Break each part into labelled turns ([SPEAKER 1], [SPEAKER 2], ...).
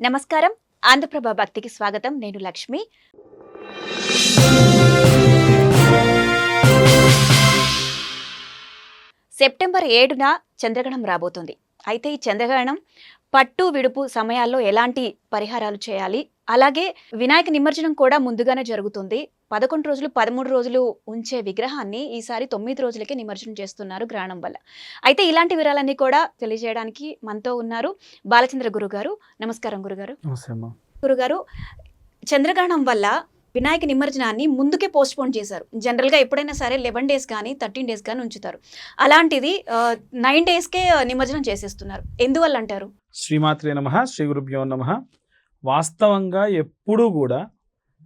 [SPEAKER 1] నమస్కారం. ఆంధ్రప్రభ భక్తికి స్వాగతం. నేను లక్ష్మి. సెప్టెంబర్ ఏడున చంద్రగ్రహణం రాబోతుంది. అయితే ఈ చంద్రగ్రహణం పట్టు విడుపు సమయాల్లో ఎలాంటి పరిహారాలు చేయాలి? అలాగే వినాయక నిమజ్జనం కూడా ముందుగానే జరుగుతుంది. పదకొండు రోజులు పదమూడు రోజులు ఉంచే విగ్రహాన్ని ఈసారి తొమ్మిది రోజులకే నిమజ్జనం చేస్తున్నారు గ్రహణం వల్ల. అయితే ఇలాంటి వివరాలన్నీ కూడా తెలియజేయడానికి మనతో ఉన్నారు బాలచంద్ర గురుగారు. నమస్కారం గురుగారు. గురుగారు చంద్రగ్రహణం వల్ల వినాయక నిమజ్జనాన్ని ముందుకే పోస్ట్ పోన్ చేశారు. జనరల్గా ఎప్పుడైనా సరే లెవెన్ డేస్ కానీ థర్టీన్ డేస్ కానీ ఉంచుతారు. అలాంటిది నైన్ డేస్కే నిమజ్జనం చేసేస్తున్నారు. ఎందువల్ల అంటారు?
[SPEAKER 2] శ్రీమాత్రే నమ శ్రీ గురుభ్యో నమ. వాస్తవంగా ఎప్పుడూ కూడా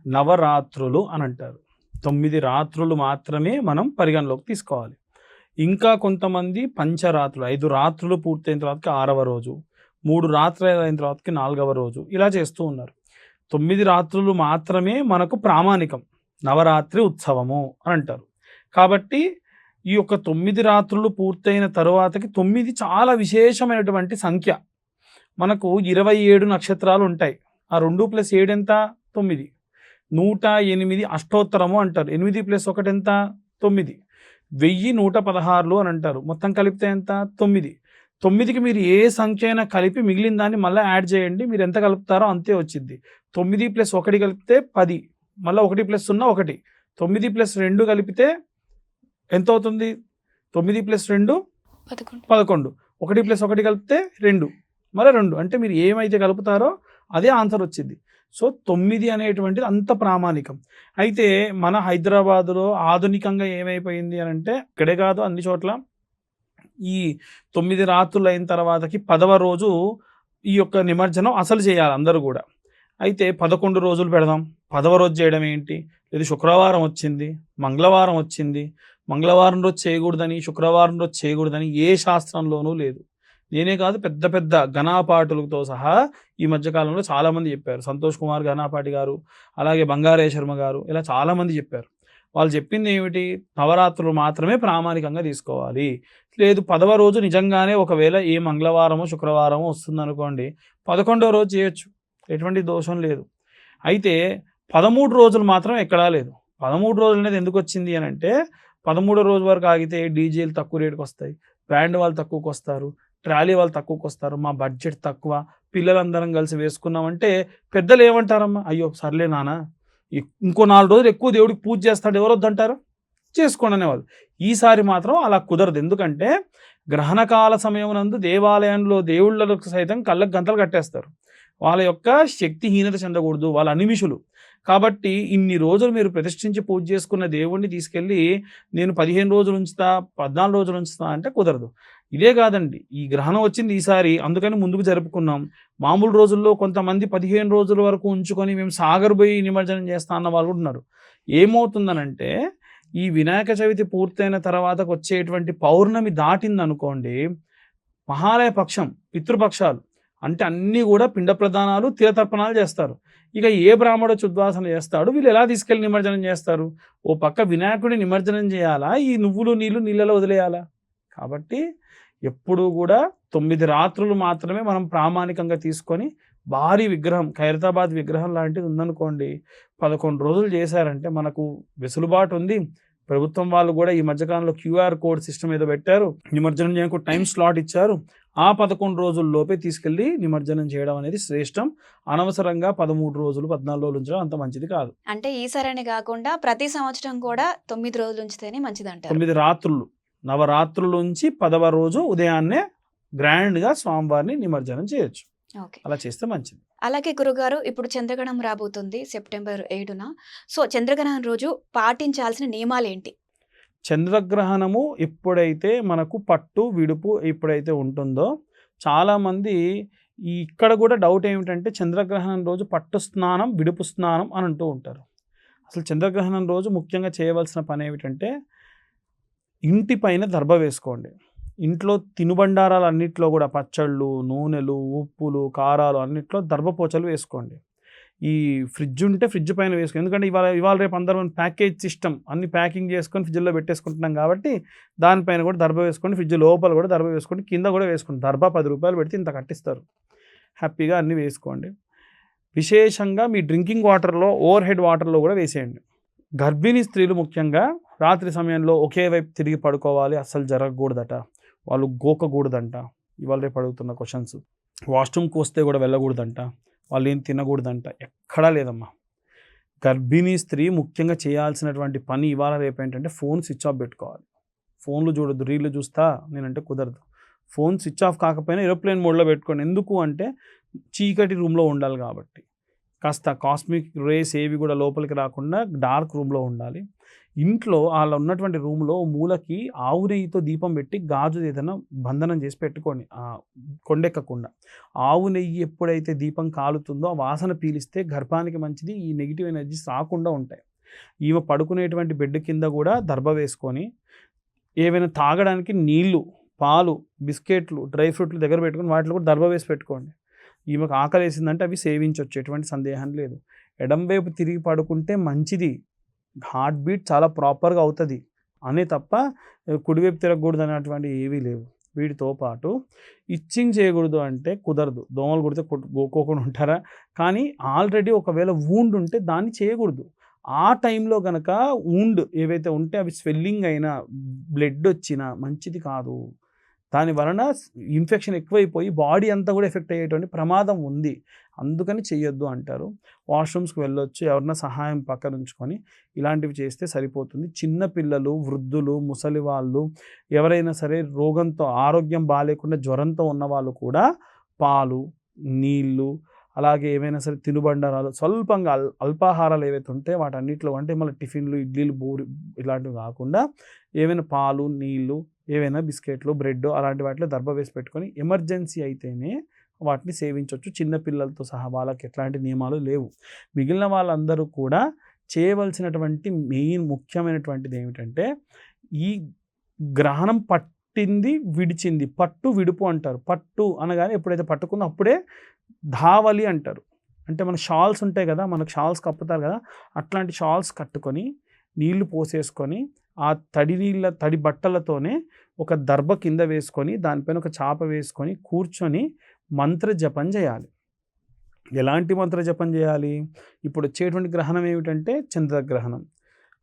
[SPEAKER 2] నవరాత్రులు అని అంటారు. తొమ్మిది రాత్రులు మాత్రమే మనం పరిగణలోకి తీసుకోవాలి. ఇంకా కొంతమంది పంచరాత్రులు ఐదు రాత్రులు పూర్తయిన తర్వాతకి ఆరవ రోజు మూడు రాత్రులు అయిన తర్వాతకి నాలుగవ రోజు ఇలా చేస్తూ ఉన్నారు. తొమ్మిది రాత్రులు మాత్రమే మనకు ప్రామాణికం నవరాత్రి ఉత్సవము అని అంటారు. కాబట్టి ఈ యొక్క తొమ్మిది రాత్రులు పూర్తయిన తరువాతకి తొమ్మిది చాలా విశేషమైనటువంటి సంఖ్య. మనకు ఇరవై ఏడు నక్షత్రాలు ఉంటాయి. ఆ రెండు ప్లస్ ఏడు ఎంత తొమ్మిది. నూట ఎనిమిది అష్టోత్తరము అంటారు. ఎనిమిది ప్లస్ ఒకటి ఎంత? తొమ్మిది. వెయ్యి నూట పదహారులు అని అంటారు. మొత్తం కలిపితే ఎంత? తొమ్మిది. తొమ్మిదికి మీరు ఏ సంఖ్య అయినా కలిపి మిగిలిన దాన్ని మళ్ళీ యాడ్ చేయండి. మీరు ఎంత కలుపుతారో అంతే వచ్చింది తొమ్మిది ప్లస్ ఒకటి కలిపితే పది. మళ్ళీ ఒకటి ప్లస్ సున్నా ఒకటి. తొమ్మిది ప్లస్ రెండు కలిపితే ఎంత అవుతుంది? తొమ్మిది ప్లస్ రెండు
[SPEAKER 1] పదకొండు.
[SPEAKER 2] పదకొండు. ఒకటి ప్లస్ ఒకటి కలిపితే రెండు. మళ్ళీ రెండు. అంటే మీరు ఏమైతే కలుపుతారో అదే ఆన్సర్ వచ్చింది. సో తొమ్మిది అనేటువంటిది అంత ప్రామాణికం. అయితే మన హైదరాబాదులో ఆధునికంగా ఏమైపోయింది అని అంటే ఇక్కడే కాదు అన్ని చోట్ల ఈ తొమ్మిది రాత్రులు అయిన తర్వాతకి పదవ రోజు ఈ యొక్క నిమజ్జనం అసలు చేయాలి అందరూ కూడా. అయితే పదకొండు రోజులు పెడదాం. పదవ రోజు చేయడం ఏంటి? లేదు శుక్రవారం వచ్చింది మంగళవారం వచ్చింది. మంగళవారం రోజు చేయకూడదని శుక్రవారం రోజు చేయకూడదని ఏ శాస్త్రంలోనూ లేదు. నేనే కాదు పెద్ద పెద్ద ఘనాపాటులతో సహా ఈ మధ్యకాలంలో చాలామంది చెప్పారు. సంతోష్ కుమార్ ఘనాపాటి గారు అలాగే బంగారే శర్మ గారు ఇలా చాలామంది చెప్పారు. వాళ్ళు చెప్పింది ఏమిటి? నవరాత్రులు మాత్రమే ప్రామాణికంగా తీసుకోవాలి. లేదు పదవ రోజు నిజంగానే ఒకవేళ ఏ మంగళవారమో శుక్రవారమో వస్తుందనుకోండి పదకొండవ రోజు చేయొచ్చు. ఎటువంటి దోషం లేదు. అయితే పదమూడు రోజులు మాత్రం ఎక్కడా లేదు. పదమూడు రోజులు అనేది ఎందుకు వచ్చింది అని అంటే పదమూడో రోజు వరకు ఆగితే డీజేలు తక్కువ రేటుకు వస్తాయి బ్యాండ్ వాళ్ళు తక్కువకు వస్తారు ర్యాలీ వాళ్ళు తక్కువకి వస్తారు మా బడ్జెట్ తక్కువ పిల్లలందరం కలిసి వేసుకున్నామంటే పెద్దలు ఏమంటారమ్మా? అయ్యో సర్లే నాన్న ఇంకో నాలుగు రోజులు ఎక్కువ దేవుడికి పూజ చేస్తాడు ఎవరు వద్దంటారు? చేసుకోండి అనేవాళ్ళు. ఈసారి మాత్రం అలా కుదరదు. ఎందుకంటే గ్రహణకాల సమయం నందు దేవాలయంలో దేవుళ్ళకు సైతం కళ్ళకు గంతలు కట్టేస్తారు. వాళ్ళ యొక్క శక్తిహీనత చెందకూడదు వాళ్ళ అనిమిషులు. కాబట్టి ఇన్ని రోజులు మీరు ప్రతిష్ఠించి పూజ చేసుకున్న దేవుణ్ణి తీసుకెళ్ళి నేను పదిహేను రోజులు ఉంచుతా పద్నాలుగు రోజులు ఉంచుతా అంటే కుదరదు. ఇదే కాదండి. ఈ గ్రహణం వచ్చింది ఈసారి అందుకని ముందుకు జరుపుకున్నాం. మామూలు రోజుల్లో కొంతమంది పదిహేను రోజుల వరకు ఉంచుకొని మేము సాగర్ పోయి నిమజ్జనం చేస్తా అన్న వాళ్ళు ఉన్నారు. ఏమవుతుందనంటే ఈ వినాయక చవితి పూర్తయిన తర్వాతకు వచ్చేటువంటి పౌర్ణమి దాటింది అనుకోండి మహాలయ పక్షం పితృపక్షాలు అంటే అన్నీ కూడా పిండ ప్రదానాలు తీరతర్పణాలు చేస్తారు. ఇక ఏ బ్రాహ్మడు చుద్వాసన చేస్తాడు? వీళ్ళు ఎలా తీసుకెళ్ళి నిమజ్జనం చేస్తారు? ఓ పక్క వినాయకుడి నిమజ్జనం చేయాలా? ఈ నువ్వులు నీళ్ళు నీళ్ళలో వదిలేయాలా? కాబట్టి ఎప్పుడూ కూడా తొమ్మిది రాత్రులు మాత్రమే మనం ప్రామాణికంగా తీసుకొని భారీ విగ్రహం ఖైరతాబాద్ విగ్రహం లాంటిది ఉందనుకోండి పదకొండు రోజులు చేశారంటే మనకు వెసులుబాటు ఉంది. ప్రభుత్వం వాళ్ళు కూడా ఈ మధ్యకాలంలో క్యూఆర్ కోడ్ సిస్టమ్ ఏదో పెట్టారు. నిమజ్జనం చేయడానికి టైం స్లాట్ ఇచ్చారు. ఆ పదకొండు రోజుల్లోపే తీసుకెళ్ళి నిమజ్జనం చేయడం అనేది శ్రేష్టం. అనవసరంగా పదమూడు రోజులు పద్నాలుగు రోజులు ఉంచడం అంత మంచిది కాదు.
[SPEAKER 1] అంటే ఈసారనే కాకుండా ప్రతి సంవత్సరం కూడా తొమ్మిది రోజులు ఉంచితేనే మంచిది అంటారు
[SPEAKER 2] తొమ్మిది రాత్రులు నవరాత్రుల నుంచి పదవ రోజు ఉదయాన్నే గ్రాండ్గా స్వామివారిని నిమజ్జనం చేయొచ్చు.
[SPEAKER 1] ఓకే.
[SPEAKER 2] అలా చేస్తే మంచిది.
[SPEAKER 1] అలాగే గురుగారు ఇప్పుడు చంద్రగ్రహణం రాబోతుంది సెప్టెంబర్ ఏడున. సో చంద్రగ్రహణం రోజు పాటించాల్సిన నియమాలు ఏంటి
[SPEAKER 2] చంద్రగ్రహణము ఎప్పుడైతే మనకు పట్టు విడుపు ఎప్పుడైతే ఉంటుందో చాలామంది ఈ ఇక్కడ కూడా డౌట్ ఏమిటంటే చంద్రగ్రహణం రోజు పట్టు స్నానం విడుపు స్నానం అని అంటూ ఉంటారు. అసలు చంద్రగ్రహణం రోజు ముఖ్యంగా చేయవలసిన పని ఏమిటంటే ఇంటి పైన దర్భ వేసుకోండి. ఇంట్లో తినుబండారాలు అన్నిట్లో కూడా పచ్చళ్ళు నూనెలు ఉప్పులు కారాలు అన్నిట్లో దర్భపోచలు వేసుకోండి. ఈ ఫ్రిడ్జ్ ఉంటే ఫ్రిడ్జ్ పైన వేసుకోండి ఎందుకంటే ఇవాళ ఇవాళ రేపు అందరం ప్యాకేజ్ సిస్టమ్ అన్ని ప్యాకింగ్ చేసుకొని ఫ్రిడ్జ్లో పెట్టేసుకుంటున్నాం కాబట్టి దానిపైన కూడా దర్భ వేసుకోండి ఫ్రిడ్జ్ లోపల కూడా దర్భ వేసుకోండి కింద కూడా వేసుకోండి. దర్భ పది రూపాయలు పెడితే ఇంత కట్టిస్తారు. హ్యాపీగా అన్నీ వేసుకోండి. విశేషంగా మీ డ్రింకింగ్ వాటర్లో ఓవర్ హెడ్ వాటర్లో కూడా వేసేయండి. గర్భిణీ స్త్రీలు ముఖ్యంగా రాత్రి సమయంలో ఒకే వైపు తిరిగి పడుకోవాలి అస్సలు జరగకూడదట. వాళ్ళు గోకకూడదంట. ఇవాళ రేపు అడుగుతున్న క్వశ్చన్స్ వాష్రూమ్కి వస్తే కూడా వెళ్ళకూడదంట. వాళ్ళు ఏం తినకూడదంట. ఎక్కడా లేదమ్మా. గర్భిణీ స్త్రీ ముఖ్యంగా చేయాల్సినటువంటి పని ఇవాళ రేపు ఏంటంటే ఫోన్ స్విచ్ ఆఫ్ పెట్టుకోవాలి. ఫోన్లు చూడొద్దు రీళ్ళు చూస్తా నేనంటే కుదరదు. ఫోన్ స్విచ్ ఆఫ్ కాకపోయినా ఏరోప్లేన్ మోడ్లో పెట్టుకోండి. ఎందుకు అంటే చీకటి రూమ్లో ఉండాలి కాబట్టి. కాస్త కాస్మిక్ రేస్ ఏవి కూడా లోపలికి రాకుండా డార్క్ రూమ్లో ఉండాలి. ఇంట్లో వాళ్ళ ఉన్నటువంటి రూమ్లో మూలకి ఆవు నెయ్యితో దీపం పెట్టి గాజు ఏదైనా బంధనం చేసి పెట్టుకోండి కొండెక్కకుండా. ఆవు నెయ్యి ఎప్పుడైతే దీపం కాలుతుందో ఆ వాసన పీలిస్తే గర్భానికి మంచిది ఈ నెగిటివ్ ఎనర్జీస్ రాకుండా ఉంటాయి. ఈమె పడుకునేటువంటి బెడ్ కింద కూడా దర్భ వేసుకొని ఏవైనా తాగడానికి నీళ్ళు పాలు బిస్కెట్లు డ్రై ఫ్రూట్లు దగ్గర పెట్టుకొని వాటిలో కూడా దర్భ వేసి పెట్టుకోండి. ఈమెకు ఆకలి వేసిందంటే అవి సేవించవచ్చు ఎటువంటి సందేహం లేదు. ఎడం వైపు తిరిగి పడుకుంటే మంచిది. హార్ట్ బీట్ చాలా ప్రాపర్గా అవుతుంది. అనే తప్ప కుడివైపు తిరగకూడదు అనేటువంటి ఏవీ లేవు. వీటితో పాటు ఇచ్చింగ్ చేయకూడదు అంటే కుదరదు. దోమలు కుడితే గోకోకుండా ఉంటారా? కానీ ఆల్రెడీ ఒకవేళ వూండ్ ఉంటే దాన్ని చేయకూడదు. ఆ టైంలో కనుక వూండ్ ఏవైతే ఉంటే అవి స్వెల్లింగ్ అయినా బ్లడ్ వచ్చినా మంచిది కాదు. దాని వలన ఇన్ఫెక్షన్ ఎక్కువైపోయి బాడీ అంతా కూడా ఎఫెక్ట్ అయ్యేటువంటి ప్రమాదం ఉంది. అందుకని చెయ్యొద్దు అంటారు. వాష్రూమ్స్కి వెళ్ళొచ్చు ఎవరన్నా సహాయం పక్కన ఉంచుకొని ఇలాంటివి చేస్తే సరిపోతుంది. చిన్న పిల్లలు వృద్ధులు ముసలి వాళ్ళు ఎవరైనా సరే రోగంతో ఆరోగ్యం బాగాలేకుండా జ్వరంతో ఉన్న వాళ్ళు కూడా పాలు నీళ్ళు అలాగే ఏవైనా సరే తినుబండారాలు స్వల్పంగా అల్ అల్పాహారాలు ఏవైతే ఉంటే వాటన్నిటిలో అంటే మళ్ళీ టిఫిన్లు ఇడ్లీలు బూరి ఇలాంటివి కాకుండా ఏవైనా పాలు నీళ్ళు ఏవైనా బిస్కెట్లు బ్రెడ్ అలాంటి వాటిలో దర్భ వేసి పెట్టుకొని ఎమర్జెన్సీ అయితేనే వాటిని సేవించవచ్చు చిన్నపిల్లలతో సహా వాళ్ళకి ఎట్లాంటి నియమాలు లేవు. మిగిలిన వాళ్ళందరూ కూడా చేయవలసినటువంటి మెయిన్ ముఖ్యమైనటువంటిది ఏమిటంటే ఈ గ్రహణం పట్టింది విడిచింది. పట్టు విడుపు అంటారు. పట్టు అనగానే ఎప్పుడైతే పట్టుకుందో అప్పుడే ధావలి అంటారు. అంటే మన షాల్స్ ఉంటాయి కదా మనకు షాల్స్ కప్పుతారు కదా అట్లాంటి షాల్స్ కట్టుకొని నీళ్ళు పోసేసుకొని ఆ తడి నీళ్ళ తడి బట్టలతోనే ఒక దర్భ కింద వేసుకొని దానిపైన ఒక చాప వేసుకొని కూర్చొని మంత్ర జపం చేయాలి. ఎలాంటి మంత్ర జపం చేయాలి? ఇప్పుడు వచ్చేటువంటి గ్రహణం ఏమిటంటే చంద్రగ్రహణం.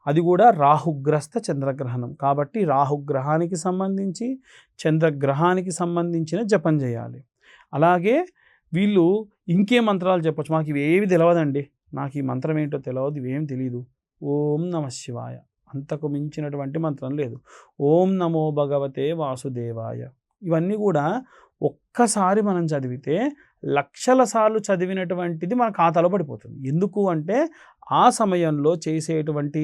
[SPEAKER 2] అది కూడా రాహుగ్రస్త చంద్రగ్రహణం. కాబట్టి రాహుగ్రహానికి సంబంధించి చంద్రగ్రహానికి సంబంధించిన జపం చేయాలి. అలాగే వీళ్ళు ఇంకే మంత్రాలు చెప్పచ్చు. మాకు ఇవి ఏవి తెలియదండి నాకు ఈ మంత్రం ఏంటో తెలియదు ఇవేం తెలియదు ఓం నమ శివాయ. అంతకు మించినటువంటి మంత్రం లేదు. ఓం నమో భగవతే వాసుదేవాయ. ఇవన్నీ కూడా ఒక్కసారి మనం చదివితే లక్షల సార్లు చదివినటువంటిది మన ఖాతాలో పడిపోతుంది. ఎందుకు అంటే ఆ సమయంలో చేసేటువంటి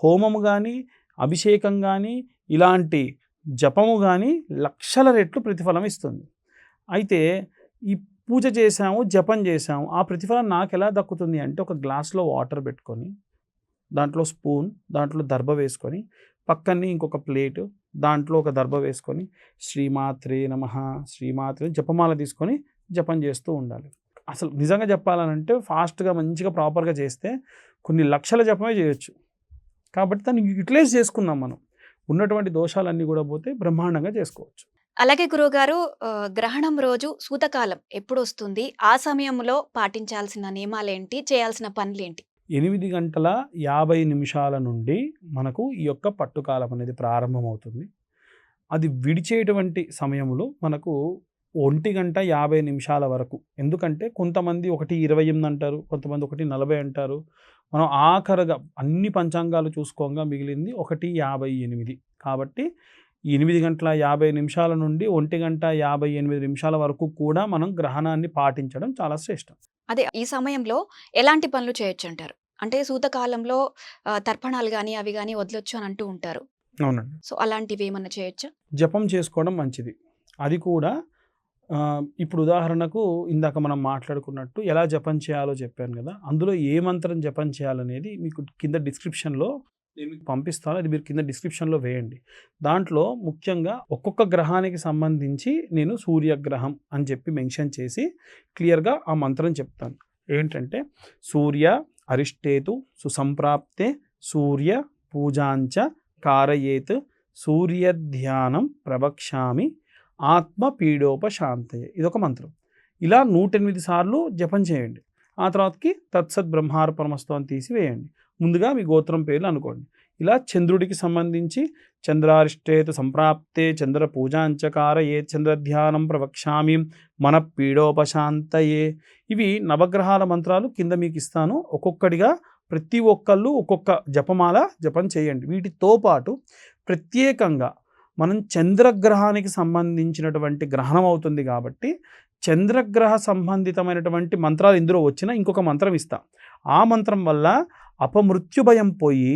[SPEAKER 2] హోమము కానీ అభిషేకం కానీ ఇలాంటి జపము కానీ లక్షల రెట్లు ప్రతిఫలం ఇస్తుంది. అయితే ఈ పూజ చేసాము జపం చేసాము ఆ ప్రతిఫలం నాకు ఎలా దక్కుతుంది అంటే ఒక గ్లాస్లో వాటర్ పెట్టుకొని దాంట్లో స్పూన్ దాంట్లో దర్భ వేసుకొని పక్కనే ఇంకొక ప్లేటు దాంట్లో ఒక దర్భ వేసుకొని శ్రీమాత్రే నమ శ్రీమాత్రే జపమాల తీసుకొని జపం చేస్తూ ఉండాలి. అసలు నిజంగా చెప్పాలనంటే ఫాస్ట్గా మంచిగా ప్రాపర్గా చేస్తే కొన్ని లక్షల జపమే చేయొచ్చు. కాబట్టి దాన్ని యూటిలైజ్ చేసుకున్నాం మనం. ఉన్నటువంటి దోషాలన్నీ కూడా పోతే బ్రహ్మాండంగా చేసుకోవచ్చు.
[SPEAKER 1] అలాగే గురువుగారు గ్రహణం రోజు సూతకాలం ఎప్పుడు వస్తుంది ఆ సమయంలో పాటించాల్సిన నియమాలేంటి? చేయాల్సిన పనులేంటి?
[SPEAKER 2] ఎనిమిది గంటల యాభై నిమిషాల నుండి మనకు ఈ యొక్క పట్టుకాలం అనేది ప్రారంభమవుతుంది. అది విడిచేటువంటి సమయంలో మనకు ఒంటి గంట యాభై నిమిషాల వరకు ఎందుకంటే కొంతమంది ఒకటి ఇరవై ఎనిమిది అంటారు కొంతమంది ఒకటి నలభై అంటారు. మనం ఆఖరగా అన్ని పంచాంగాలు చూసుకోగా మిగిలింది ఒకటి యాభై ఎనిమిది. కాబట్టి ఎనిమిది గంటల యాభై నిమిషాల నుండి ఒంటి గంట యాభై ఎనిమిది నిమిషాల వరకు కూడా మనం గ్రహణాన్ని పాటించడం చాలా శ్రేష్టం.
[SPEAKER 1] అదే ఈ సమయంలో ఎలాంటి పనులు చేయొచ్చు అంటారు అంటే సూతకాలంలో తర్పణాలు కానీ అవి కానీ వదలొచ్చు అని అంటూ ఉంటారు.
[SPEAKER 2] అవునండి.
[SPEAKER 1] సో అలాంటివి ఏమన్నా చేయొచ్చా?
[SPEAKER 2] జపం చేసుకోవడం మంచిది. అది కూడా ఇప్పుడు ఉదాహరణకు ఇందాక మనం మాట్లాడుకున్నట్టు ఎలా జపం చేయాలో చెప్పాను కదా అందులో ఏ మంత్రం జపం చేయాలనేది మీకు కింద డిస్క్రిప్షన్లో నేను మీకు పంపిస్తాను. అది మీరు కింద డిస్క్రిప్షన్లో వేయండి. దాంట్లో ముఖ్యంగా ఒక్కొక్క గ్రహానికి సంబంధించి నేను సూర్యగ్రహం అని చెప్పి మెన్షన్ చేసి క్లియర్గా ఆ మంత్రం చెప్తాను. ఏంటంటే సూర్య అరిష్టేతు సుసంప్రాప్తే సూర్య పూజాంచ కారయేత్ సూర్యధ్యానం ప్రవక్ష్యామి ఆత్మపీడోపశాంతయ. ఇదొక మంత్రం. ఇలా నూటెనిమిది సార్లు జపం చేయండి. ఆ తర్వాతకి తత్సత్ బ్రహ్మార్పణమస్తు అని తీసివేయండి. ముందుగా మీ గోత్రం పేర్లు అనుకోండి. ఇలా చంద్రుడికి సంబంధించి చంద్రారిష్టేత సంప్రాప్తే చంద్ర పూజాంచకార ఏ చంద్రధ్యానం ప్రవక్ష్యామి మన పీడోపశాంతయే ఇవి నవగ్రహాల మంత్రాలు కింద మీకు ఇస్తాను ఒక్కొక్కటిగా ప్రతి ఒక్కళ్ళు ఒక్కొక్క జపమాల జపం చేయండి. వీటితో పాటు ప్రత్యేకంగా మనం చంద్రగ్రహానికి సంబంధించినటువంటి గ్రహణం అవుతుంది కాబట్టి చంద్రగ్రహ సంబంధితమైనటువంటి మంత్రాలు ఇందులో వచ్చినా ఇంకొక మంత్రం ఇస్తా. ఆ మంత్రం వల్ల అపమృత్యు భయం పోయి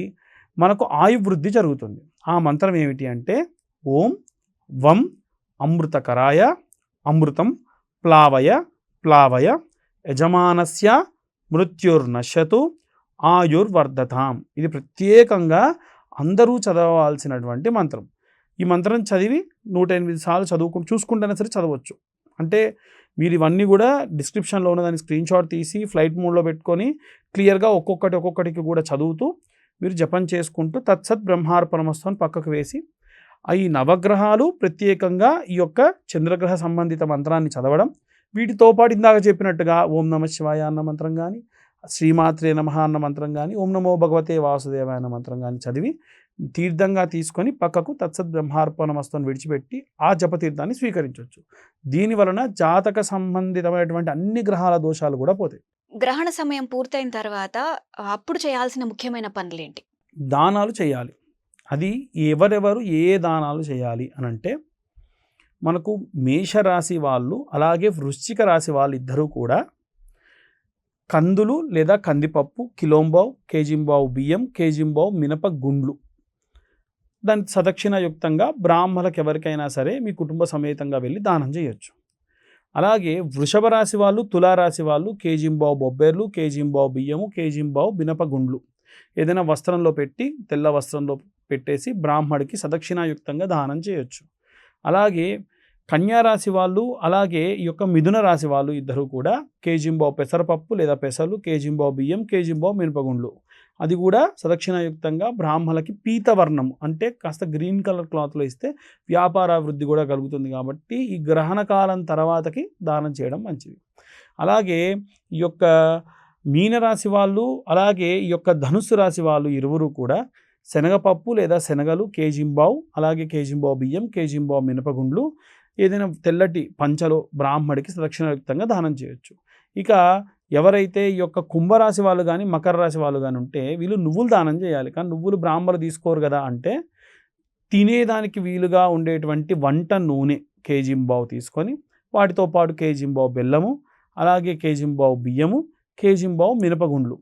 [SPEAKER 2] మనకు ఆయువృద్ధి జరుగుతుంది. ఆ మంత్రం ఏమిటి అంటే ఓం వం అమృతకరాయ అమృతం ప్లావయ ప్లావయ యజమానస్య మృత్యుర్నశతు ఆయుర్వర్ధతాం. ఇది ప్రత్యేకంగా అందరూ చదవాల్సినటువంటి మంత్రం. ఈ మంత్రం చదివి నూట ఎనిమిది సార్లు చదువుకుని చూసుకుంటేనే సరే చదవచ్చు. అంటే మీరు ఇవన్నీ కూడా డిస్క్రిప్షన్లో ఉన్న దాన్ని స్క్రీన్ షాట్ తీసి ఫ్లైట్ మోడ్లో పెట్టుకొని క్లియర్గా ఒక్కొక్కటి ఒక్కొక్కటికి కూడా చదువుతూ మీరు జపం చేసుకుంటూ తత్సత్ బ్రహ్మార్పణమస్తు అని పక్కకు వేసి ఈ నవగ్రహాలు ప్రత్యేకంగా ఈ యొక్క చంద్రగ్రహ సంబంధిత మంత్రాన్ని చదవడం వీటితో పాటు ఇందాక చెప్పినట్టుగా ఓం నమ శివాయ అన్న మంత్రం కానీ శ్రీమాత్రే నమ అన్న మంత్రం కానీ ఓం నమో భగవతే వాసుదేవాయ అన్న మంత్రం కానీ చదివి తీర్థంగా తీసుకొని పక్కకు తత్సత్ బ్రహ్మార్పణమస్తుని విడిచిపెట్టి ఆ జపతీర్థాన్ని స్వీకరించవచ్చు దీని వలన జాతక సంబంధితమైనటువంటి అన్ని గ్రహాల దోషాలు కూడా పోతాయి.
[SPEAKER 1] గ్రహణ సమయం పూర్తయిన తర్వాత అప్పుడు చేయాల్సిన ముఖ్యమైన పనులేంటి?
[SPEAKER 2] దానాలు చేయాలి. అది ఎవరెవరు ఏ దానాలు చేయాలి అని అంటే మనకు మేషరాశి వాళ్ళు అలాగే వృశ్చిక రాశి వాళ్ళు ఇద్దరూ కూడా కందులు లేదా కందిపప్పు కిలోంబావు కేజింబావు బియ్యం కేజింబావు మినప గుండ్లు. దాని సదక్షిణయుక్తంగా బ్రాహ్మణులకు ఎవరికైనా సరే మీ కుటుంబ సమేతంగా వెళ్ళి దానం చేయొచ్చు. అలాగే వృషభ రాశి వాళ్ళు తులారాశి వాళ్ళు కేజింబావు బొబ్బేర్లు కేజింబావు బియ్యము కేజింబావు బినపగుండ్లు ఏదైనా వస్త్రంలో పెట్టి తెల్ల వస్త్రంలో పెట్టేసి బ్రాహ్మడికి సదక్షిణాయుక్తంగా దానం చేయొచ్చు. అలాగే కన్యారాశి వాళ్ళు అలాగే ఈ యొక్క మిథున రాశి వాళ్ళు ఇద్దరు కూడా కేజింబావు పెసరపప్పు లేదా పెసలు కేజింబావు బియ్యం కేజింబావు మినపగుండ్లు అది కూడా సదక్షిణాయుక్తంగా బ్రాహ్మలకి పీతవర్ణం. అంటే కాస్త గ్రీన్ కలర్ క్లాత్లో ఇస్తే వ్యాపారాభివృద్ధి కూడా కలుగుతుంది కాబట్టి ఈ గ్రహణ కాలం తర్వాతకి దానం చేయడం మంచిది. అలాగే ఈ యొక్క మీనరాశి వాళ్ళు అలాగే ఈ యొక్క ధనుస్సు రాశి వాళ్ళు ఇరువురు కూడా శనగపప్పు లేదా శనగలు కేజింబావు అలాగే కేజింబావు బియ్యం కేజింబావు మినపగుండ్లు ఏదైనా తెల్లటి పంచలో బ్రాహ్మడికి సదక్షిణయుక్తంగా దానం చేయొచ్చు. ఇక ఎవరైతే ఈ యొక్క కుంభరాశి వాళ్ళు కానీ మకర రాశి వాళ్ళు కానీ ఉంటే వీళ్ళు నువ్వులు దానం చేయాలి. కానీ నువ్వులు బ్రాహ్మణులు తీసుకోరు కదా అంటే తినేదానికి వీలుగా ఉండేటువంటి వంట నూనె కేజింబావు తీసుకొని వాటితో పాటు కేజింబావు బెల్లము అలాగే కేజింబావు బియ్యము కేజింబావు మినపగుండ్లు.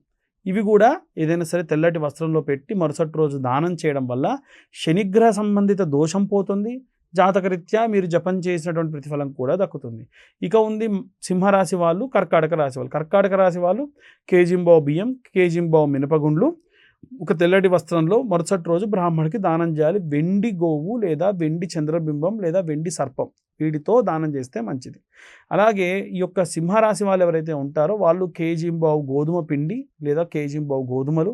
[SPEAKER 2] ఇవి కూడా ఏదైనా సరే తెల్లటి వస్త్రంలో పెట్టి మరుసటి రోజు దానం చేయడం వల్ల శనిగ్రహ సంబంధిత దోషం పోతుంది. జాతకరీత్యా మీరు జపం చేసినటువంటి ప్రతిఫలం కూడా దక్కుతుంది. ఇక ఉంది సింహరాశి వాళ్ళు కర్కాటక రాశి వాళ్ళు. కర్కాటక రాశి వాళ్ళు కేజింబావు బియ్యం కేజింబావు మినపగుండ్లు. ఒక తెల్లటి వస్త్రంలో మరుసటి రోజు బ్రాహ్మణుడికి దానం చేయాలి. వెండి గోవు లేదా వెండి చంద్రబింబం లేదా వెండి సర్పం వీటితో దానం చేస్తే మంచిది. అలాగే ఈ యొక్క సింహరాశి వాళ్ళు ఎవరైతే ఉంటారో వాళ్ళు కేజింబావు గోధుమ పిండి లేదా కేజింబావు గోధుమలు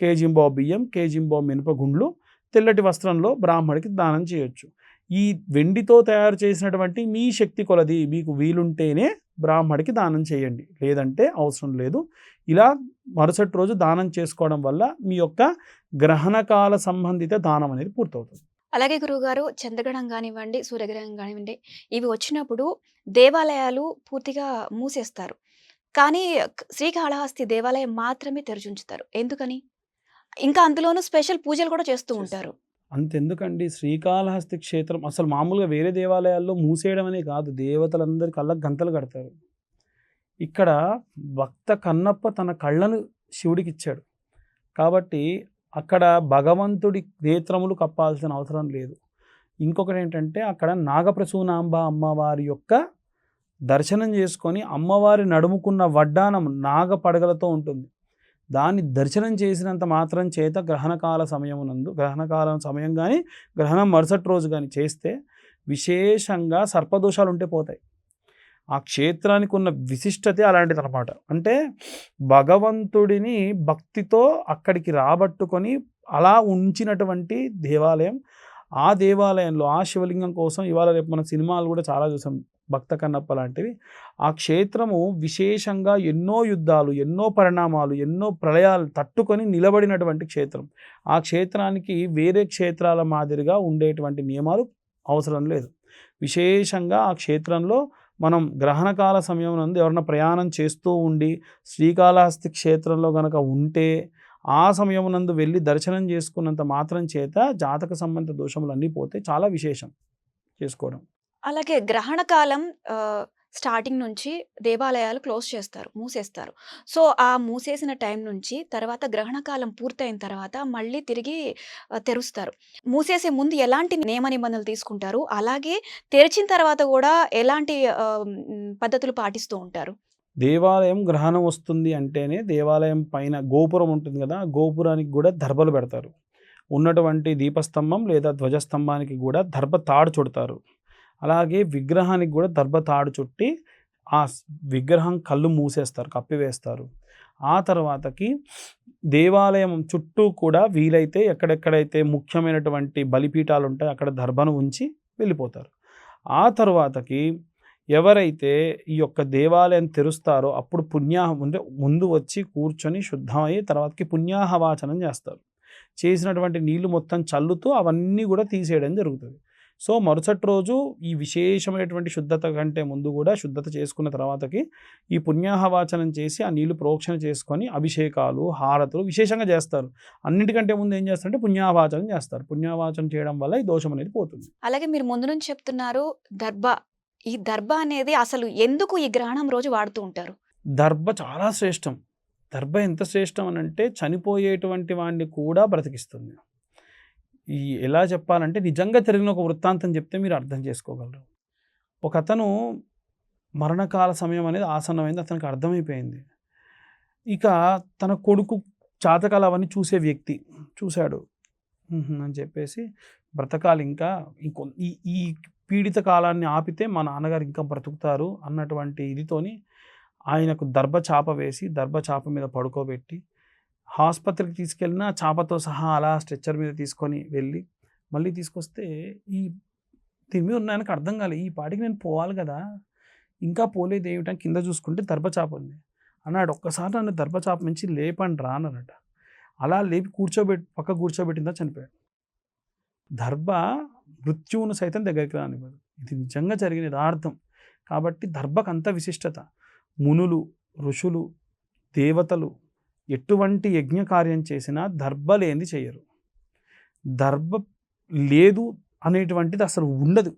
[SPEAKER 2] కేజింబావు బియ్యం కేజింబావు మినపగుండ్లు తెల్లటి వస్త్రంలో బ్రాహ్మడికి దానం చేయొచ్చు. ఈ వెండితో తయారు చేసినటువంటి మీ శక్తి కొలది మీకు వీలుంటేనే బ్రాహ్మడికి దానం చేయండి. లేదంటే అవసరం లేదు. ఇలా మరుసటి రోజు దానం చేసుకోవడం వల్ల మీ యొక్క గ్రహణకాల సంబంధిత దానం అనేది పూర్తవుతుంది.
[SPEAKER 1] అలాగే గురువుగారు చంద్రగ్రహణం కానివ్వండి సూర్యగ్రహణం కానివ్వండి ఇవి వచ్చినప్పుడు దేవాలయాలు పూర్తిగా మూసేస్తారు. కానీ శ్రీకాళహస్తి దేవాలయం మాత్రమే తెరిచుంచుతారు ఎందుకని? ఇంకా అందులోనూ స్పెషల్ పూజలు కూడా చేస్తూ ఉంటారు.
[SPEAKER 2] అంతెందుకండి? శ్రీకాళహస్తి క్షేత్రం అసలు మామూలుగా వేరే దేవాలయాల్లో మూసేయడం అనే కాదు. దేవతలందరి కళ్ళకు గంతలు కడతారు. ఇక్కడ భక్త కన్నప్ప తన కళ్ళను శివుడికి ఇచ్చాడు. కాబట్టి అక్కడ భగవంతుడి నేత్రములు కప్పాల్సిన అవసరం లేదు. ఇంకొకటి ఏంటంటే అక్కడ నాగప్రసూనాంబ అమ్మవారి యొక్క దర్శనం చేసుకొని అమ్మవారి నడుముకున్న వడ్డానం నాగ పడగలతో ఉంటుంది. దాన్ని దర్శనం చేసినంత మాత్రం చేత గ్రహణకాల సమయమునందు గ్రహణకాలం సమయం కానీ గ్రహణం మరుసటి రోజు కానీ చేస్తే విశేషంగా సర్పదోషాలు ఉంటే పోతాయి. ఆ క్షేత్రానికి ఉన్న విశిష్టతే అలాంటిది అనమాట అంటే భగవంతుడిని భక్తితో అక్కడికి రాబట్టుకొని అలా ఉంచినటువంటి దేవాలయం ఆ దేవాలయంలో ఆ శివలింగం కోసం ఇవాళ రేపు మన సినిమాలు కూడా చాలా చూసాం. భక్త కన్నప్ప లాంటివి. ఆ క్షేత్రము విశేషంగా ఎన్నో యుద్ధాలు ఎన్నో పరిణామాలు ఎన్నో ప్రళయాలు తట్టుకొని నిలబడినటువంటి క్షేత్రం. ఆ క్షేత్రానికి వేరే క్షేత్రాల మాదిరిగా ఉండేటువంటి నియమాలు అవసరం లేదు. విశేషంగా ఆ క్షేత్రంలో మనం గ్రహణకాల సమయం నందు ఎవరైనా ప్రయాణం చేస్తూ ఉండి శ్రీకాళహస్తి క్షేత్రంలో గనక ఉంటే ఆ సమయం నందు వెళ్ళి దర్శనం చేసుకున్నంత మాత్రం చేత జాతక సంబంధ దోషములు అన్నీ పోతే చాలా విశేషం చేసుకోవడం.
[SPEAKER 1] అలాగే గ్రహణ కాలం స్టార్టింగ్ నుంచి దేవాలయాలు క్లోజ్ చేస్తారు మూసేస్తారు. సో ఆ మూసేసిన టైం నుంచి తర్వాత గ్రహణకాలం పూర్తయిన తర్వాత మళ్ళీ తిరిగి తెరుస్తారు. మూసేసే ముందు ఎలాంటి నియమ నిబంధనలు తీసుకుంటారు? అలాగే తెరిచిన తర్వాత కూడా ఎలాంటి పద్ధతులు పాటిస్తూ ఉంటారు?
[SPEAKER 2] దేవాలయం గ్రహణం వస్తుంది అంటేనే దేవాలయం పైన గోపురం ఉంటుంది కదా గోపురానికి కూడా దర్భలు పెడతారు. ఉన్నటువంటి దీపస్తంభం లేదా ధ్వజస్తంభానికి కూడా దర్భ తాడు చుడతారు. అలాగే విగ్రహానికి కూడా దర్భ తాడు చుట్టి ఆ విగ్రహం కళ్ళు మూసేస్తారు కప్పివేస్తారు ఆ తర్వాతకి దేవాలయం చుట్టూ కూడా వీలైతే ఎక్కడెక్కడైతే ముఖ్యమైనటువంటి బలిపీఠాలు ఉంటాయో అక్కడ దర్భను ఉంచి వెళ్ళిపోతారు. ఆ తర్వాతకి ఎవరైతే ఈ యొక్క దేవాలయం తెరుస్తారో అప్పుడు పుణ్యాహ ముందే ముందు వచ్చి కూర్చొని శుద్ధమయ్యి తర్వాతకి పుణ్యాహవాచనం చేస్తారు. చేసినటువంటి నీళ్ళు మొత్తం చల్లుతూ అవన్నీ కూడా తీసేయడం జరుగుతుంది. సో మరుసటి రోజు ఈ విశేషమైనటువంటి శుద్ధత కంటే ముందు కూడా శుద్ధత చేసుకున్న తర్వాతకి ఈ పుణ్యాహవాచనం చేసి ఆ నీళ్ళు ప్రోక్షణ చేసుకొని అభిషేకాలు హారతులు విశేషంగా చేస్తారు. అన్నిటికంటే ముందు ఏం చేస్తారంటే పుణ్యాహవాచనం చేస్తారు. పుణ్యాహవాచనం చేయడం వల్ల ఈ దోషం అనేది పోతుంది.
[SPEAKER 1] అలాగే మీరు ముందు నుంచి చెప్తున్నారు దర్భ. ఈ దర్భ అనేది అసలు ఎందుకు ఈ గ్రహణం రోజు వాడుతూ ఉంటారు?
[SPEAKER 2] దర్భ చాలా శ్రేష్టం. దర్భ ఎంత శ్రేష్టం అని అంటే చనిపోయేటువంటి వాడిని కూడా బ్రతికిస్తుంది. ఈ ఎలా చెప్పాలంటే నిజంగా జరిగిన ఒక వృత్తాంతం చెప్తే మీరు అర్థం చేసుకోగలరు. ఒక అతను మరణకాల సమయం అనేది ఆసన్నమైంది అతనికి అర్థమైపోయింది. ఇక తన కొడుకు జాతకాలు అవన్నీ చూసే వ్యక్తి చూశాడు. అని చెప్పేసి బ్రతకాలి ఇంకా ఇంకొ ఈ ఈ పీడిత కాలాన్ని ఆపితే మా నాన్నగారు ఇంకా బ్రతుకుతారు అన్నటువంటి ఇదితోని ఆయనకు దర్భ చాప వేసి దర్భ చాప మీద పడుకోబెట్టి ఆసుపత్రికి తీసుకెళ్ళిన చాపతో సహా అలా స్ట్రెచ్చర్ మీద తీసుకొని వెళ్ళి మళ్ళీ తీసుకొస్తే ఈ దీని మీద అర్థం కాలేదు ఈ పాటికి నేను పోవాలి కదా. ఇంకా పోలేదు ఏమిటని కింద చూసుకుంటే దర్భచాప ఉంది. అన్నాడు. ఒక్కసారి నన్ను దర్భ చాప నుంచి లేపండి రానట అలా లేపి కూర్చోబెట్టి పక్క కూర్చోబెట్టిందా చనిపోయాడు. దర్భ మృత్యువును సైతం దగ్గరికి రానివ్వదు. ఇది నిజంగా జరిగిన యథార్థం. కాబట్టి దర్భకు అంత విశిష్టత. మునులు ఋషులు దేవతలు ఎటువంటి యజ్ఞ కార్యం చేసినా దర్భ లేనిది చేయరు. దర్భ లేదు అనేటువంటిది అసలు ఉండదు.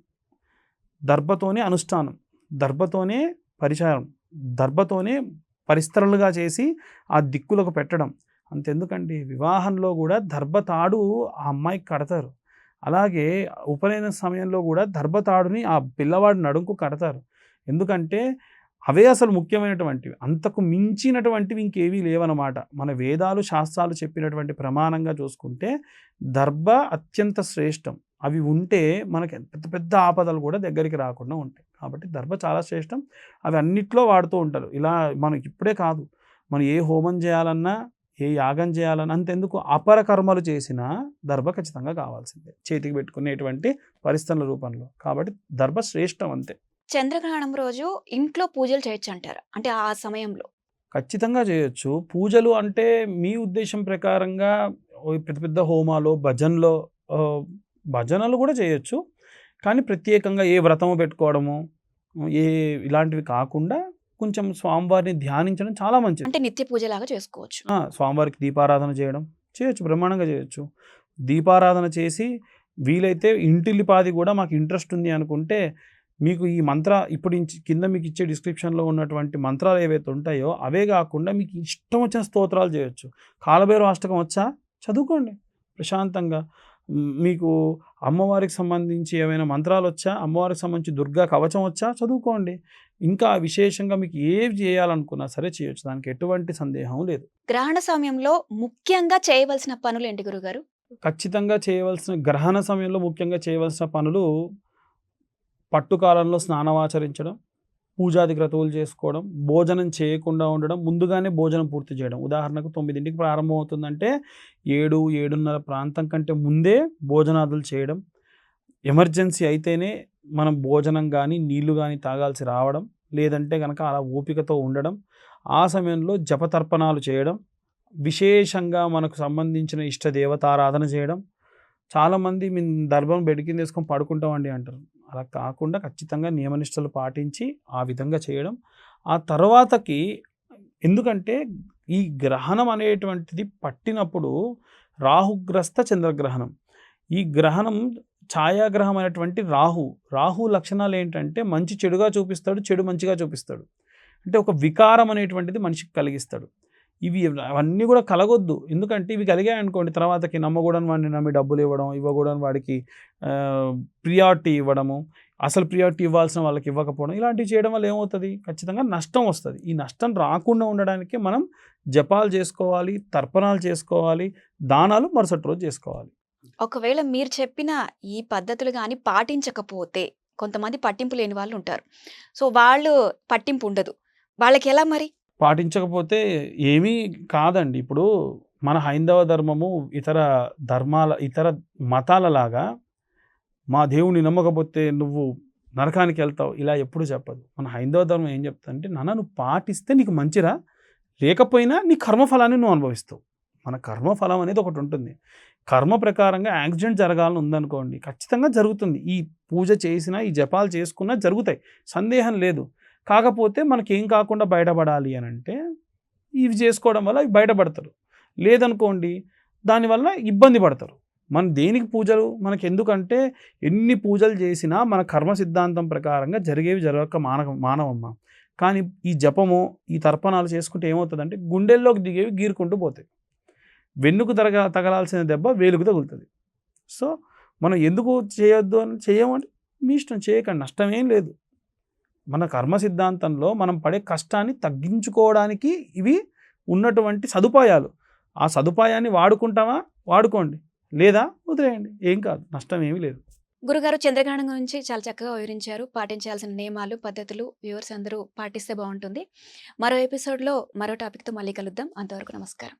[SPEAKER 2] దర్భతోనే అనుష్ఠానం దర్భతోనే పరిచారం దర్భతోనే పరిస్తరలుగా చేసి ఆ దిక్కులకు పెట్టడం. అంతెందుకండి? వివాహంలో కూడా దర్భ తాడు ఆ అమ్మాయికి కడతారు. అలాగే ఉపనయన సమయంలో కూడా దర్భ తాడుని ఆ పిల్లవాడి నడుంకు కడతారు. ఎందుకంటే అవే అసలు ముఖ్యమైనటువంటివి. అంతకు మించినటువంటివి ఇంకేవీ లేవన్నమాట. మన వేదాలు శాస్త్రాలు చెప్పినటువంటి ప్రమాణంగా చూసుకుంటే దర్భ అత్యంత శ్రేష్టం. అవి ఉంటే మనకి పెద్ద పెద్ద ఆపదలు కూడా దగ్గరికి రాకుండా ఉంటాయి. కాబట్టి దర్భ చాలా శ్రేష్టం. అవి అన్నిట్లో వాడుతూ ఉంటారు. ఇలా మనకి ఇప్పుడే కాదు. మనం ఏ హోమం చేయాలన్నా ఏ యాగం చేయాలన్నా అంతెందుకు అపర కర్మలు చేసినా దర్భ ఖచ్చితంగా కావాల్సిందే. చేతికి పెట్టుకునేటువంటి పరిస్థితుల రూపంలో. కాబట్టి దర్భ శ్రేష్టం అంతే.
[SPEAKER 1] చంద్రగ్రహణం రోజు ఇంట్లో పూజలు చేయొచ్చు అంటారు అంటే ఆ సమయంలో.
[SPEAKER 2] ఖచ్చితంగా చేయొచ్చు. పూజలు అంటే మీ ఉద్దేశం ప్రకారంగా పెద్ద పెద్ద హోమాలు భజనలో భజనలు కూడా చేయొచ్చు. కానీ ప్రత్యేకంగా ఏ వ్రతము పెట్టుకోవడము ఏ ఇలాంటివి కాకుండా కొంచెం స్వామివారిని ధ్యానించడం చాలా మంచిది.
[SPEAKER 1] అంటే నిత్య పూజలాగా చేసుకోవచ్చు.
[SPEAKER 2] స్వామివారికి దీపారాధన చేయడం చేయొచ్చు. బ్రహ్మాండంగా చేయొచ్చు. దీపారాధన చేసి వీలైతే ఇంటిల్లిపాది కూడా మాకు ఇంట్రెస్ట్ ఉంది అనుకుంటే మీకు ఈ మంత్ర ఇప్పుడు కింద మీకు ఇచ్చే డిస్క్రిప్షన్లో ఉన్నటువంటి మంత్రాలు ఏవైతే ఉంటాయో అవే కాకుండా మీకు ఇష్టం వచ్చిన స్తోత్రాలు చేయొచ్చు. కాలభైరవ అష్టకం వచ్చా? చదువుకోండి. ప్రశాంతంగా. మీకు అమ్మవారికి సంబంధించి ఏమైనా మంత్రాలు వచ్చా? అమ్మవారికి సంబంధించి దుర్గా కవచం వచ్చా? చదువుకోండి. ఇంకా విశేషంగా మీకు ఏవి చేయాలనుకున్నా సరే చేయొచ్చు. దానికి ఎటువంటి సందేహం లేదు.
[SPEAKER 1] గ్రహణ సమయంలో ముఖ్యంగా చేయవలసిన పనులు ఏంటి గురుగారు?
[SPEAKER 2] ఖచ్చితంగా చేయవలసిన గ్రహణ సమయంలో ముఖ్యంగా చేయవలసిన పనులు పట్టుకాలంలో స్నానమాచరించడం పూజాది క్రతువులు చేసుకోవడం భోజనం చేయకుండా ఉండడం ముందుగానే భోజనం పూర్తి చేయడం. ఉదాహరణకు తొమ్మిదింటికి ప్రారంభం అవుతుందంటే ఏడు ఏడున్నర ప్రాంతం కంటే ముందే భోజనాదులు చేయడం. ఎమర్జెన్సీ అయితేనే మనం భోజనం కానీ నీళ్ళు కానీ తాగాల్సి రావడం. లేదంటే కనుక అలా ఓపికతో ఉండడం. ఆ సమయంలో జపతర్పణాలు చేయడం. విశేషంగా మనకు సంబంధించిన ఇష్ట దేవతారాధన చేయడం. చాలామంది మేము దర్భం బెడ్ కింద వేసుకొని పడుకుంటామండి అంటారు. అలా కాకుండా ఖచ్చితంగా నియమనిష్టలు పాటించి ఆ విధంగా చేయడం. ఆ తర్వాతకి ఎందుకంటే ఈ గ్రహణం అనేటువంటిది పట్టినప్పుడు రాహుగ్రస్త చంద్రగ్రహణం. ఈ గ్రహణం ఛాయాగ్రహం అనేటువంటి రాహు. రాహు లక్షణాలు ఏంటంటే మంచి చెడుగా చూపిస్తాడు చెడు మంచిగా చూపిస్తాడు. అంటే ఒక వికారం అనేటువంటిది మనిషికి కలిగిస్తాడు. ఇవి అవన్నీ కూడా కలగొద్దు. ఎందుకంటే ఇవి కలిగాయి అనుకోండి తర్వాతకి నమ్మకూడని వాడిని నమ్మి డబ్బులు ఇవ్వడం ఇవ్వకూడని వాడికి ప్రియారిటీ ఇవ్వడము అసలు ప్రియారిటీ ఇవ్వాల్సిన వాళ్ళకి ఇవ్వకపోవడం ఇలాంటివి చేయడం వల్ల ఏమవుతుంది? ఖచ్చితంగా నష్టం వస్తుంది. ఈ నష్టం రాకుండా ఉండడానికి మనం జపాలు చేసుకోవాలి తర్పణాలు చేసుకోవాలి దానాలు మరుసటి రోజు చేసుకోవాలి.
[SPEAKER 1] ఒకవేళ మీరు చెప్పిన ఈ పద్ధతులు కానీ పాటించకపోతే కొంతమంది పట్టింపు లేని వాళ్ళు ఉంటారు. సో వాళ్ళు పట్టింపు ఉండదు. వాళ్ళకి ఎలా మరి?
[SPEAKER 2] పాటించకపోతే ఏమీ కాదండి. ఇప్పుడు మన హైందవ ధర్మము ఇతర ధర్మాల ఇతర మతాల లాగా మా దేవుని నమ్మకపోతే నువ్వు నరకానికి వెళ్తావు. ఇలా ఎప్పుడు చెప్పదు. మన హైందవ ధర్మం ఏం చెప్తుందంటే నాన్న నువ్వు పాటిస్తే నీకు మంచిరా? లేకపోయినా నీ కర్మఫలాన్ని నువ్వు అనుభవిస్తావు. మన కర్మఫలం అనేది ఒకటి ఉంటుంది. కర్మ ప్రకారంగా యాక్సిడెంట్ జరగాలని ఉందనుకోండి ఖచ్చితంగా జరుగుతుంది. ఈ పూజ చేసినా ఈ జపాలు చేసుకున్నా జరుగుతాయి. సందేహం లేదు. కాకపోతే మనకేం కాకుండా బయటపడాలి అని అంటే ఇవి చేసుకోవడం వల్ల బయటపడతారు. లేదనుకోండి దానివల్ల ఇబ్బంది పడతారు. మన దేనికి పూజలు? మనకి ఎందుకంటే ఎన్ని పూజలు చేసినా మన కర్మ సిద్ధాంతం ప్రకారంగా జరిగేవి జరగక మానవ మానవమ్మ. కానీ ఈ జపము ఈ తర్పణాలు చేసుకుంటే ఏమవుతుందంటే గుండెల్లోకి దిగేవి గీరుకుంటూ పోతాయి. వెన్నుకు తరగ తగలాల్సిన దెబ్బ వేలుకు తగులుతుంది. సో మనం ఎందుకు చేయొద్దు అని చేయమంటే మీ ఇష్టం చేయకండి నష్టం ఏం లేదు. మన కర్మ సిద్ధాంతంలో మనం పడే కష్టాన్ని తగ్గించుకోవడానికి ఇవి ఉన్నటువంటి సదుపాయాలు. ఆ సదుపాయాన్ని వాడుకుంటామా? వాడుకోండి. లేదా వదిలేయండి. ఏం కాదు. నష్టం ఏమీ లేదు.
[SPEAKER 1] గురుగారు చంద్రగ్రహణం గురించి చాలా చక్కగా వివరించారు. పాటించాల్సిన నియమాలు పద్ధతులు వ్యూవర్స్ అందరూ పాటిస్తే బాగుంటుంది. మరో ఎపిసోడ్లో మరో టాపిక్తో మళ్ళీ కలుద్దాం. అంతవరకు నమస్కారం.